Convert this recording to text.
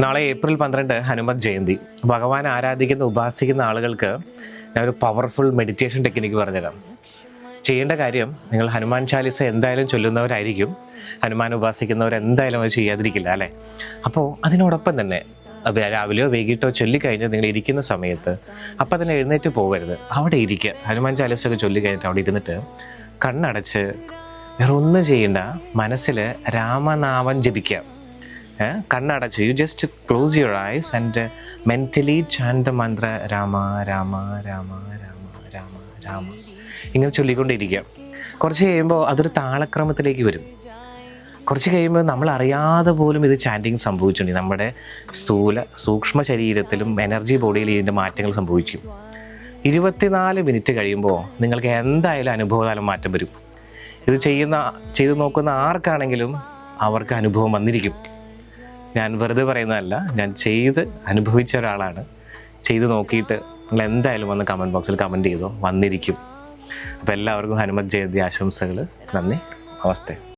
നാളെ ഏപ്രിൽ പന്ത്രണ്ട് ഹനുമത് ജയന്തി. ഭഗവാൻ ആരാധിക്കുന്ന ഉപാസിക്കുന്ന ആളുകൾക്ക് ഞാൻ ഒരു പവർഫുൾ മെഡിറ്റേഷൻ ടെക്നിക്ക് പറഞ്ഞുതരാം. ചെയ്യേണ്ട കാര്യം നിങ്ങൾ ഹനുമാൻ ചാലിസ എന്തായാലും ചൊല്ലുന്നവരായിരിക്കും. ഹനുമാൻ ഉപാസിക്കുന്നവർ എന്തായാലും അത് ചെയ്യാതിരിക്കില്ല അല്ലേ? അപ്പോൾ അതിനോടൊപ്പം തന്നെ രാവിലെയോ വൈകിട്ടോ ചൊല്ലിക്കഴിഞ്ഞ് നിങ്ങൾ ഇരിക്കുന്ന സമയത്ത് അപ്പം തന്നെ എഴുന്നേറ്റ് പോകരുത്. അവിടെ ഇരിക്കുക ഹനുമാൻ ചാലിസൊക്കെ ചൊല്ലിക്കഴിഞ്ഞിട്ട് അവിടെ ഇരുന്നിട്ട് കണ്ണടച്ച് വേറെ ഒന്നും ചെയ്യേണ്ട മനസ്സിൽ രാമനാമം ജപിക്കുക? കണ്ണടച്ച്. You just close your eyes and mentally chant mantra Rama Rama Rama Rama Rama Rama ഇങ്ങനെ ചൊല്ലിക്കൊണ്ടിരിക്കുക. കുറച്ച് കഴിയുമ്പോൾ അതൊരു താളക്രമത്തിലേക്ക് വരും. കുറച്ച് കഴിയുമ്പോൾ നമ്മൾ അറിയാതെ പോലും ഇത് ചാന്റിങ് സംഭവിച്ചിട്ടുണ്ട്. നമ്മുടെ സ്ഥൂല സൂക്ഷ്മ ശരീരത്തിലും എനർജി ബോഡിയിലും ഇതിന്റെ മാറ്റങ്ങൾ സംഭവിക്കും. ഇരുപത്തിനാല് മിനിറ്റ് കഴിയുമ്പോൾ നിങ്ങൾക്ക് എന്തായാലും അനുഭവകാലം മാറ്റം വരും. ഇത് ചെയ്യുന്ന ചെയ്തു നോക്കുന്ന ആർക്കാണെങ്കിലും അവർക്ക് അനുഭവം വന്നിരിക്കും. ഞാൻ വെറുതെ പറയുന്നതല്ല ഞാൻ ചെയ്ത് അനുഭവിച്ച ഒരാളാണ്. ചെയ്ത് നോക്കിയിട്ട് നിങ്ങൾ എന്തായാലും വന്ന് കമന്റ് ബോക്സിൽ കമന്റ് ചെയ്തോ വന്നിരിക്കും. അപ്പോൾ എല്ലാവർക്കും ഹനുമത് ജയന്തി ആശംസകൾ നന്ദി നമസ്തേ.